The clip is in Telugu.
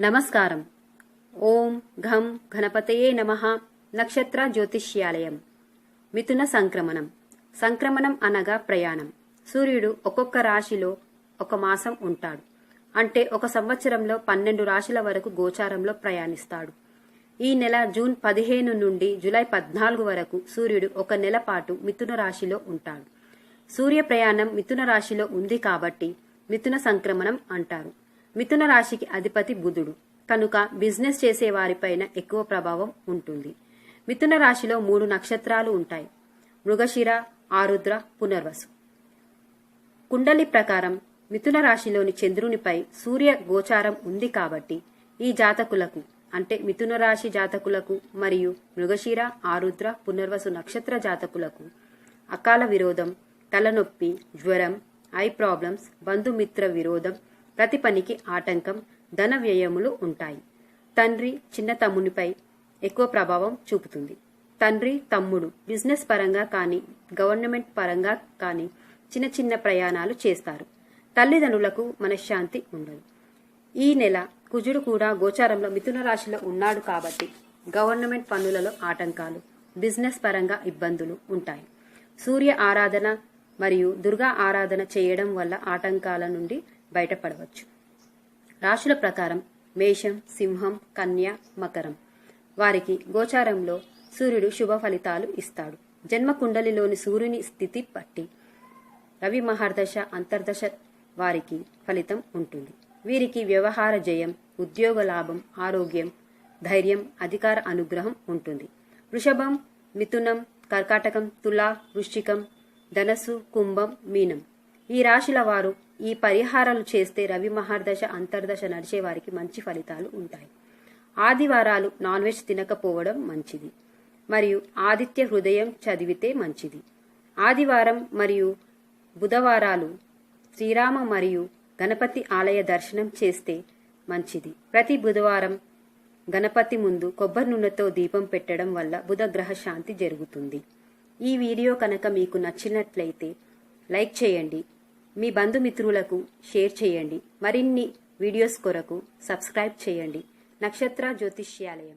నమస్కారం. ఓం ఘం గణపతయే నమ. నక్షత్ర జ్యోతిష్యాలయం. మిథున సంక్రమణం. సంక్రమణం అనగా ప్రయాణం. సూర్యుడు ఒక్కొక్క రాశిలో ఒక మాసం ఉంటాడు. అంటే ఒక సంవత్సరంలో పన్నెండు రాశుల వరకు గోచారంలో ప్రయాణిస్తాడు. ఈ నెల జూన్ పదిహేను నుండి జూలై పద్నాలుగు వరకు సూర్యుడు ఒక నెల పాటు మిథున రాశిలో ఉంటాడు. సూర్య ప్రయాణం మిథున రాశిలో ఉంది కాబట్టి మిథున సంక్రమణం అంటారు. మిథున రాశికి అధిపతి బుధుడు. కనుక బిజినెస్ చేసే వారిపైన ఎక్కువ ప్రభావం ఉంటుంది. మిథున రాశిలో మూడు నక్షత్రాలు ఉంటాయి. మృగశిర ఆరుద్ర పునర్వసు. కుండలి ప్రకారం మిథున రాశిలోని చంద్రునిపై సూర్య గోచారం ఉంది కాబట్టి ఈ జాతకులకు అంటే మిథున రాశి జాతకులకు మరియు మృగశిర ఆరుద్ర పునర్వసు నక్షత్ర జాతకులకు అకాల విరోధం తలనొప్పి జ్వరం ఐ ప్రాబ్లమ్స్ బంధుమిత్ర విరోధం ప్రతి పనికి ఆటంకం ధన వ్యయములు ఉంటాయి. తండ్రి చిన్న తమ్మునిపై ఎక్కువ ప్రభావం చూపుతుంది. తండ్రి తమ్ముడు బిజినెస్ పరంగా కానీ గవర్నమెంట్ పరంగా కానీ చిన్న చిన్న ప్రయాణాలు చేస్తారు. తల్లిదండ్రులకు మనశ్శాంతి ఉండదు. ఈ నెల కుజుడు కూడా గోచారంలో మిథున రాశిలో ఉన్నాడు కాబట్టి గవర్నమెంట్ పనులలో ఆటంకాలు బిజినెస్ పరంగా ఇబ్బందులు ఉంటాయి. సూర్య ఆరాధన మరియు దుర్గా ఆరాధన చేయడం వల్ల ఆటంకాల నుండి బయటపడవచ్చు. రాశుల ప్రకారం మేషం సింహం కన్య మకరం. వారికి గోచారంలో సూర్యుడు శుభ ఫలితాలు ఇస్తాడు. జన్మ కుండలిలోని సూర్యుని స్థితి బట్టి రవి మహర్దశ అంతర్దశ వారికి ఫలితం ఉంటుంది. వీరికి వ్యవహార జయం ఉద్యోగ లాభం ఆరోగ్యం ధైర్యం అధికార అనుగ్రహం ఉంటుంది. వృషభం మిథునం కర్కాటకం తులా వృశ్చికం ధనస్సు కుంభం మీనం. ఈ రాశుల వారు ఈ పరిహారాలు చేస్తే రవి మహర్దశ అంతర్దశ నడిచే వారికి మంచి ఫలితాలు ఉంటాయి. ఆదివారాలు నాన్ వెజ్ తినకపోవడం మంచిది. మరియు ఆదిత్య హృదయం చదివితే మంచిది. ఆదివారం మరియు బుధవారాలు శ్రీరామ మరియు గణపతి ఆలయ దర్శనం చేస్తే మంచిది. ప్రతి బుధవారం గణపతి ముందు కొబ్బరి నూనెతో దీపం పెట్టడం వల్ల బుధగ్రహ శాంతి జరుగుతుంది. ఈ వీడియో కనుక మీకు నచ్చినట్లయితే లైక్ చేయండి మీ బంధుమిత్రులకు షేర్ చేయండి. మరిన్ని వీడియోస్ కొరకు సబ్స్క్రైబ్ చేయండి. నక్షత్ర జ్యోతిష్యాలయం.